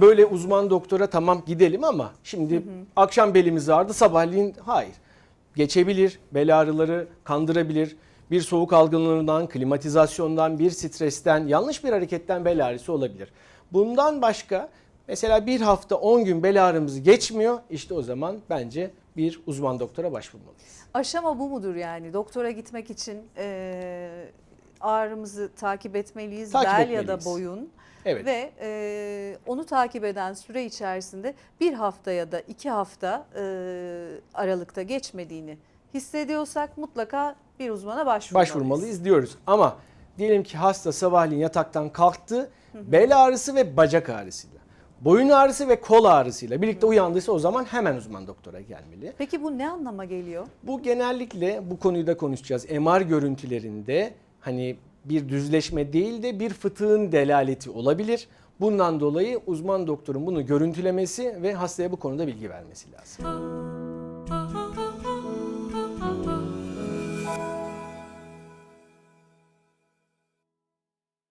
böyle uzman doktora tamam gidelim ama şimdi akşam belimiz ağrıdı sabahleyin hayır. Geçebilir, bel ağrıları kandırabilir. Bir soğuk algınlığından, klimatizasyondan, bir stresten, yanlış bir hareketten bel ağrısı olabilir. Bundan başka mesela bir hafta 10 gün bel ağrımız geçmiyor. İşte o zaman bence bir uzman doktora başvurmalıyız. Aşama bu mudur yani? Doktora gitmek için e, ağrımızı takip etmeliyiz. Takip Bel ya da etmeliyiz. boyun. Evet. Ve e, onu takip eden süre içerisinde bir hafta ya da iki hafta e, aralıkta geçmediğini hissediyorsak mutlaka bir uzmana başvurmalıyız. başvurmalıyız diyoruz. Ama diyelim ki hasta sabahleyin yataktan kalktı, bel ağrısı ve bacak ağrısıyla, boyun ağrısı ve kol ağrısıyla birlikte uyandıysa o zaman hemen uzman doktora gelmeli. Peki bu ne anlama geliyor? Bu genellikle bu konuyu da konuşacağız. MR görüntülerinde hani bir düzleşme değil de bir fıtığın delaleti olabilir. Bundan dolayı uzman doktorun bunu görüntülemesi ve hastaya bu konuda bilgi vermesi lazım.